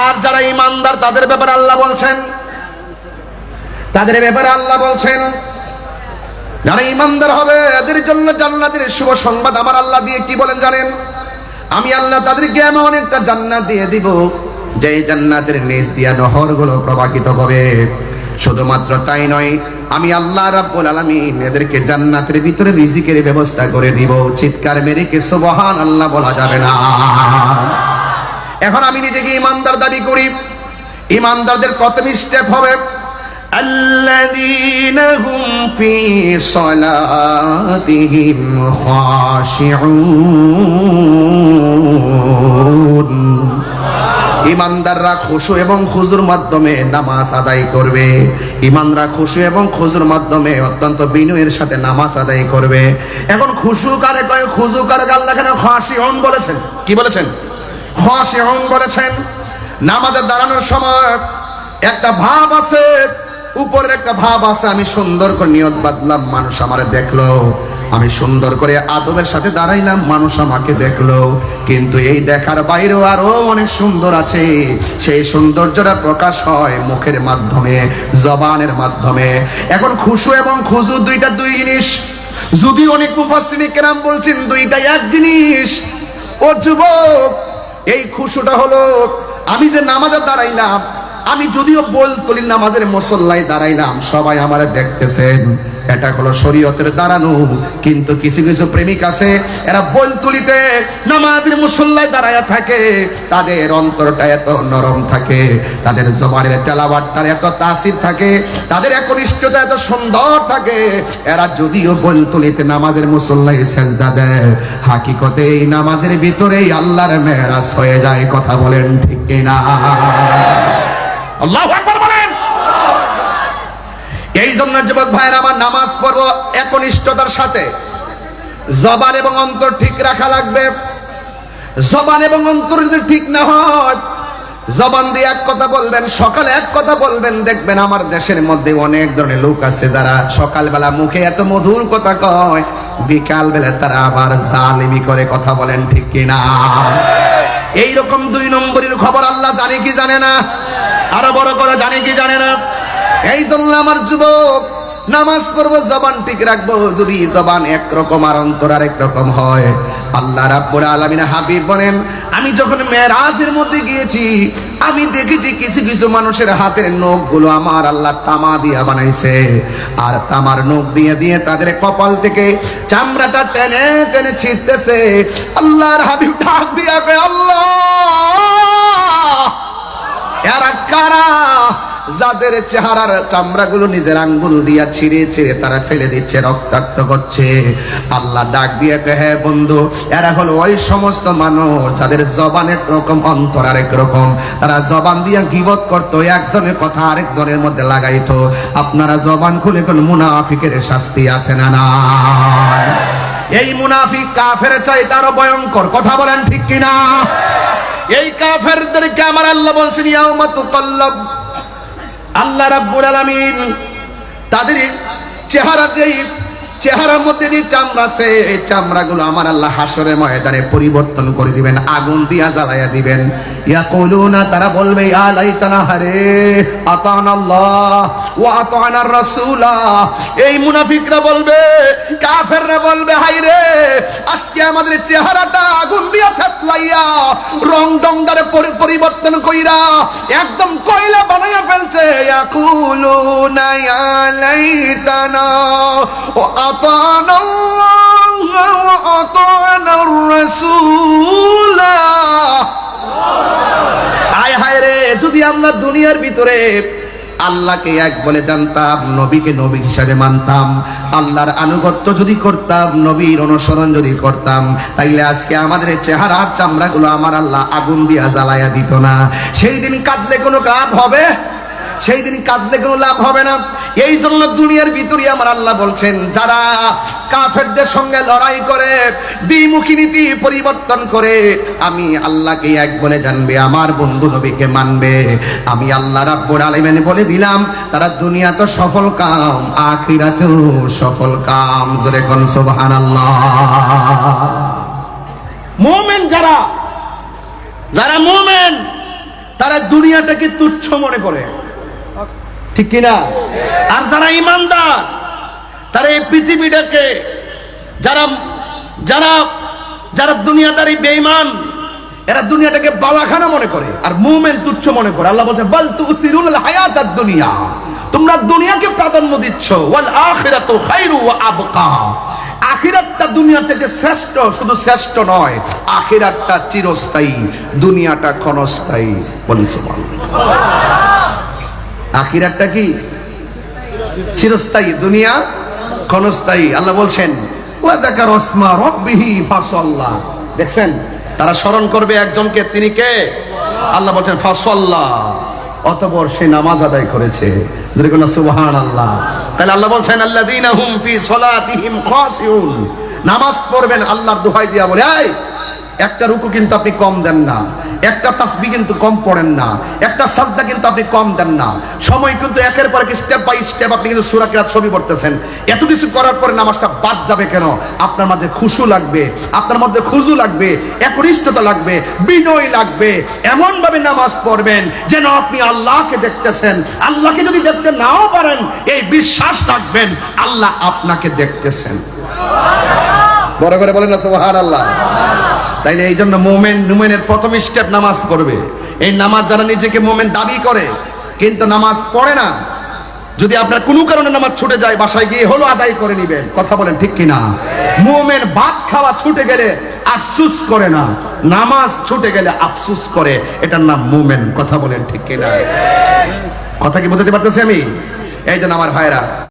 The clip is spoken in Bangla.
আর যারা ইমানদার, তাদের ব্যাপারে আল্লাহ বলছেন। তাদের ব্যাপারে আল্লাহ বলছেন, যারা ইমানদার হবে, এদের জন্য জান্নাতের শুভ সংবাদ আমার আল্লাহ দিয়ে কি বলেন জানেন? আমি আল্লাহ তাদেরকে এমন একটা জান্নাত দিয়ে দিব যে জান্নাতের নিচ দিয়া নহরগুলো প্রবাহিত হবে। শুধুমাত্র তাই নয়, আমি আল্লাহ রাব্বুল আলামিন এদেরকে জান্নাতের ভিতরে রিজিকের ব্যবস্থা করে দিব। চিৎকার মেরে কে সুবহান আল্লাহ বলা যাবে না? এখন আমি নিজেকে ইমানদার দাবি করি ইমানদারদের প্রথম স্টেপ হবে الذين هم في صلاتهم خاشعون ইমানদাররা খুশু এবং খুজুর মাধ্যমে নামাজ আদায় করবে ইমানরা খুশু এবং খুজুর মাধ্যমে অত্যন্ত বিনয়ের সাথে নামাজ আদায় করবে এখন খুশু কারে কয় খুজু কারে আল্লাহ কেন খাসিউন বলেছেন কি বলেছেন খাসিউন বলেছেন, নামাজে দাঁড়ানোর সময় একটা ভাব আছে, উপরের একটা ভাব আছে, আমি সুন্দর করে নিয়ত বাঁধলাম, মানুষ আমারে দেখল। আমি সুন্দর করে আদবের সাথে দাঁড়াইলাম, মানুষ আমাকে দেখল। কিন্তু এই দেখার বাইরেও আরও অনেক সুন্দর আছে। সেই সৌন্দর্যটা প্রকাশ হয় মুখের মাধ্যমে, জবানের মাধ্যমে। এখন খুশু এবং খুজু দুইটা দুই জিনিস। যদি অনেক মুফাসসিরিন কেরাম বলছেন দুইটা এক জিনিস। ও যুবক এই খুশুটা হলো আমি যে নামাজে দাঁড়াইলাম আমি যদিও বল তুলি নামাজের মুসল্লায় দাঁড়াইলাম, সবাই আমার দেখতেছেন। এটা হলো শরীয়তের দাঁড়ানো, কিন্তু কিছু কিছু প্রেমিক আছে, এরা বল তুলিতে নামাজের মুসল্লায় দাঁড়ায়া থাকে। তাদের অন্তরটা এত নরম থাকে, তাদের জবানের তেলাবাটটার এত তাসির থাকে, তাদের একনিষ্ঠতা এত সুন্দর থাকে। এরা যদিও বল তুলিতে নামাজের মুসল্লায় সেজদা দেয় হাকিকতে এই নামাজের ভিতরেই আল্লাহর মেহরাজ হয়ে যায়, কথা বলেন ঠিক কিনা? আল্লাহ আকবার বলেন। এই জন্য যুবক ভাইয়ের, আমার নামাজ পড়ব একনিষ্ঠতার সাথে। জবান এবং অন্তর ঠিক রাখা লাগবে। জবান এবং অন্তর যদি ঠিক না হয়, জবান দিয়ে এক কথা বলবেন, সকালে এক কথা বলবেন, দেখবেন আমার দেশের মধ্যে অনেক ধরনের লোক আছে যারা সকালবেলা মুখে এত মধুর কথা কয় বিকাল বেলা তারা আবার জালিমি করে কথা বলেন ঠিক কিনা? এইরকম দুই নম্বরের খবর আল্লাহ জানে কি জানে না? আরও বড় করে জানে কি জানে না? এই জন্য আমার যুবক, নামাজ পড়ব, জবান ঠিক রাখব, যদি জবান একরকম আর অন্তর আর রকম হয়। আল্লাহ রাব্বুল আলামিন হাবিব বলেন, আমি যখন মেরাজের মধ্যে গিয়েছি, আমি দেখেছি কিছু কিছু মানুষের হাতের নখগুলো আমার আল্লাহ তামা দিয়া বানাইছে। আর তামার নখ দিয়ে দিয়ে তাদের কপাল থেকে চামড়াটা টেনে টেনে ছিঁড়তেছে। আল্লাহর হাবিব ডাক দিয়া আল্লাহ! যাদের চেহারার চামড়াগুলো নিজের আঙ্গুল দিয়া ছিঁড়ে ছিঁড়ে তারা ফেলে দিচ্ছে, রক্তাক্ত করছে। আল্লাহ ডাক দিয়ে কে হ্যাঁ বন্ধু, এরা হলো ওই সমস্ত মানুষ যাদের জবান এক রকম, অন্তর আরেক রকম। তারা জবান দিয়া গিবত করতো, একজনের কথা আরেকজনের মধ্যে লাগাইতো। আপনারা জবান খুলে কোন মুনাফিকের শাস্তি আছে না না এই মুনাফিক কাফের চাই তারও ভয়ঙ্কর, কথা বলেন ঠিক কিনা? এই কাফেরদেরকে আমার আল্লাহ বলছেন, ইয়াউমা তুকাল্লাব আল্লাহ রাব্বুল আলামিন তাদের চেহারা যেই চেহারার মধ্যে যে চামড়া আছে, এই চামড়াগুলো আমার আল্লাহ হাসরের ময়দানে পরিবর্তন করে দিবেন, আগুন দিয়া জ্বালাইয়া দিবেন। ইয়াকুলুনা, তারা বলবে, ইয়া হারে, আতানাল্লাহ ওয়া আতানার এই মুনাফিকরা বলবে, কাফেররা বলবে আজকে আমাদের চেহারাটা আগুন দিয়া থেতলাইয়া, রং ডঙ্গারে পরিবর্তন কইরা একদম কয়লা বানাইয়া ফেলছে। ইয়া লাইতানা ওয়া আতানাল্লাহ ওয়া আতানার রাসূলা আয় হায় রে, যদি আমরা দুনিয়ার ভিতরে আল্লাহকে এক বলে জানতাম, নবীকে নবী হিসাবে মানতাম, আল্লাহর আনুগত্য যদি করতাম, নবীর অনুসরণ যদি করতাম, তাইলে আজকে আমাদের চেহারার চামড়াগুলো আমার আল্লাহ আগুন দিয়া জ্বালায়া দিত না। সেই দিন কাঁদলে কোনো লাভ হবে? সেই দিন কাঁদলে কোনো লাভ হবে না। এই জন্য দুনিয়ার ভিতরে আমার আল্লাহ বলছেন যারা কাফেরদের সঙ্গে লড়াই করে দ্বিমুখী নীতি পরিবর্তন করে আমি আল্লাহকে এক বলে জানবে আমার বন্ধু নবীকে মানবে। আমি আল্লাহ রাব্বুল আলামিন বলে দিলাম তারা দুনিয়া তো সফল কাম আখিরাতেও সফল কাম। জোরে কোন সুবহানাল্লাহ। মোমেন যারা যারা মোমেন তারা দুনিয়াটাকে তুচ্ছ মনে করে। ঠিক কিনা? আর যারা ইমানদার, তারা এই পৃথিবীটাকে যারা যারা যারা দুনিয়াদারি বেঈমান, এরা দুনিয়াটাকে বালাখানা মনে করে আর মুভমেন্ট তুচ্ছ মনে করে। আল্লাহ বলছে, বল তুসিরুল হায়াতাদ দুনিয়া তোমরা দুনিয়াকে প্রাধান্য দিচ্ছ। ওয়াল আখিরাতু খায়রু ওয়া আবকা। আখিরাতটা দুনিয়ার চেয়ে শ্রেষ্ঠ, শুধু শ্রেষ্ঠ নয়, আখিরাতটা চিরস্থায়ী, দুনিয়াটা ক্ষণস্থায়ী। বলি সুবহানাল্লাহ। আখিরাতটা কি? চিরস্থায়ী, দুনিয়া ক্ষণস্থায়ী, আল্লাহ বলছেন দেখছেন? তারা স্মরণ করবে একজনকে, তিনি কে? আল্লাহ বলছেন, ফাসাল্লা। অতপর সে নামাজ আদায় করেছে। সুবহান আল্লাহ তাহলে আল্লাহ বলছেন খাশিউন। নামাজ পড়বেন, আল্লাহর দোহাই দিয়া বলে, এই একটা রুকু কিন্তু আপনি কম দেন না। একটা তাসবি কিন্তু কম পড়েন না। একটা সাজদা কিন্তু আপনি কম দেন না। সময় কিন্তু একের পর এক স্টেপ বাই স্টেপ আপনি কিন্তু সূরা কিরাত ছবি পড়তেছেন। এত কিছু করার পরে নামাজটা বাদ যাবে কেন? আপনার মাঝে খুশু লাগবে, আপনার মধ্যে খুজু লাগবে, একনিষ্ঠতা লাগবে, বিনয় লাগবে। এমন ভাবে নামাজ পড়বেন যেন আপনি আল্লাহকে দেখতেছেন। আল্লাহকে যদি দেখতে নাও পারেন, এই বিশ্বাস রাখবেন, আল্লাহ আপনাকে দেখতেছেন। বড় করে বলেন না, সুবহানাল্লাহ। তাইলে এই জন্য মোমেন মোমেনের প্রথম স্টেপ নামাজ পড়বে। এই নামাজ যারা নিজেকে মোমেন দাবি করে, কিন্তু নামাজ পড়ে না, যদি আপনার কোনো কারণে নামাজ ছুটে যায়, বাসায় গিয়ে হলো আদায় করে নিবেন। কথা বলেন ঠিক কিনা? মোমেন ভাত খাওয়া ছুটে গেলে আফসুস করে না। নামাজ ছুটে গেলে আফসুস করে। এটার নাম মোমেন। কথা বলেন ঠিক কিনা? কথা কি বোঝাতে পারতেছি আমি? এই জন্য আমার ভাইরা